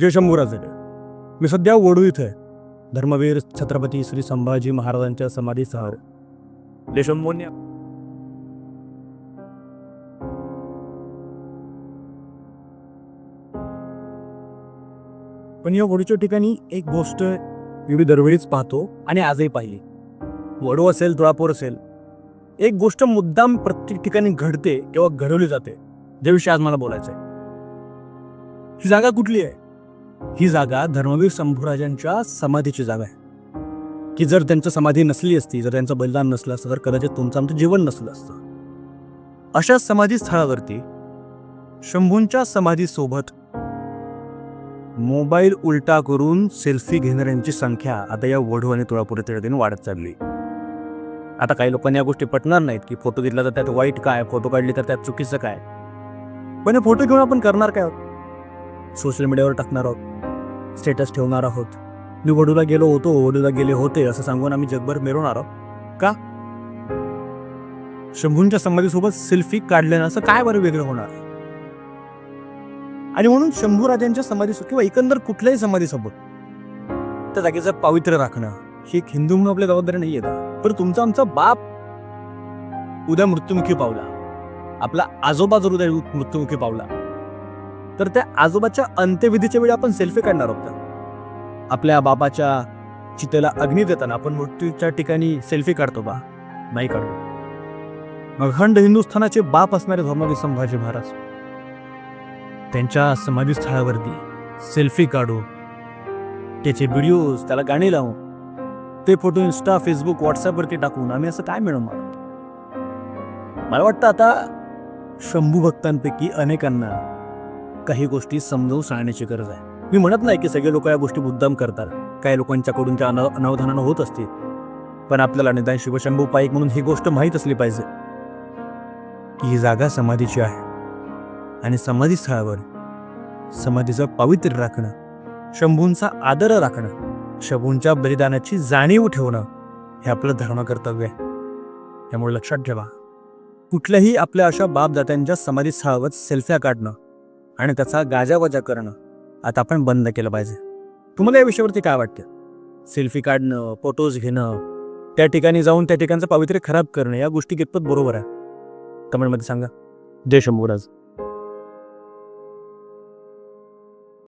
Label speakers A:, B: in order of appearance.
A: जय शंभूराजे मी सध्या वडू इथं आहे. धर्मवीर छत्रपती श्री संभाजी महाराजांच्या समाधीसह देशंभूंनी पण या वडूच्या ठिकाणी एक गोष्ट मी दरवेळीच पाहतो आणि आजही पाहिली. वडू असेल तुळापूर असेल एक गोष्ट मुद्दाम प्रत्येक ठिकाणी घडते किंवा घडवली जाते ज्याविषयी आज मला बोलायचं आहे ही जागा कुठली आहे? ही जागा धर्मवीर शंभूराजांच्या समाधीची जागा आहे. की जर त्यांचं समाधी नसली असती जर त्यांचं बलिदान नसलं असतं तर कदाचित तुमचं आमचं जीवन नसलं असतं. अशा समाधी स्थळावरती शंभूंच्या समाधीसोबत मोबाईल उलटा करून सेल्फी घेणाऱ्यांची संख्या आता या वढू आणि तुळापूर तिथे वाढत चालली. आता काही लोकांनी या गोष्टी पटणार नाहीत की फोटो घेतला तर त्यात वाईट काय फोटो काढली तर त्यात चुकीचं काय. पण हे फोटो घेऊन आपण करणार काय आहोत? सोशल मीडियावर टाकणार आहोत. स्टेटस ठेवणार आहोत. मी वडूला गेलो होतो वडूला गेले होते असं सांगून आम्ही जगभर मिरवणार आहोत. का? शंभूंच्या समाधीसोबत सेल्फी काढल्यानं असं काय बरं वेगळं होणार? आणि म्हणून शंभू राजांच्या समाधीसोबत किंवा एकंदर कुठल्याही समाधीसोबत. त्या जागेचं पावित्र्य राखणं ही एक हिंदू म्हणून आपल्या जबाबदारी नाही येत पण तुमचा आमचा बाप उद्या मृत्युमुखी पावला. आपला आजोबा जर उद्या मृत्युमुखी पावला. तर त्या आजोबाच्या अंत्यविधीच्या वेळी आपण सेल्फी काढणार आहोत आपल्या बाबाच्या चितेला अग्नी देताना आपण मृत्यूच्या ठिकाणी सेल्फी काढतो बा. नाही काढतो. मग अखंड हिंदुस्थानाचे बाप असणारे धर्मवीर संभाजी महाराज त्यांच्या समाधीस्थळावरती सेल्फी काढू. त्याचे व्हिडिओज त्याला गाणी लावू. ते फोटो इन्स्टा फेसबुक व्हॉट्सअपवरती टाकून आम्ही असं काय मिळवणार मला वाटतं आता शंभू भक्तांपैकी अनेकांना काही गोष्टी समजावून सांगण्याची गरज आहे. मी म्हणत नाही की सगळे लोक या गोष्टी मुद्दाम करतात. काही लोकांच्याकडून त्या अन अनावधानानं होत असतील. पण आपल्याला निदान शिवशंभू पाईक म्हणून ही गोष्ट माहीत असली पाहिजे. की ही जागा समाधीची आहे. आणि समाधी स्थळावर समाधीचं पावित्र्य राखणं शंभूंचा आदर राखणं शंभूंच्या बलिदानाची जाणीव ठेवणं हे आपलं धर्म कर्तव्य आहे. त्यामुळे लक्षात ठेवा कुठल्याही आपल्या अशा बापदात्यांच्या समाधीस्थळावर सेल्फ्या काढणं आणि त्याचा गाजावाजा करणं आता आपण बंद केलं पाहिजे. तुम्हाला या विषयावरती काय वाटतं? सेल्फी काढणं फोटोज घेणं त्या ठिकाणी जाऊन त्या ठिकाणचं पावित्र्य खराब करणं या गोष्टी कितपत बरोबर आहे? कमेंटमध्ये सांगा. जय शंभूराज.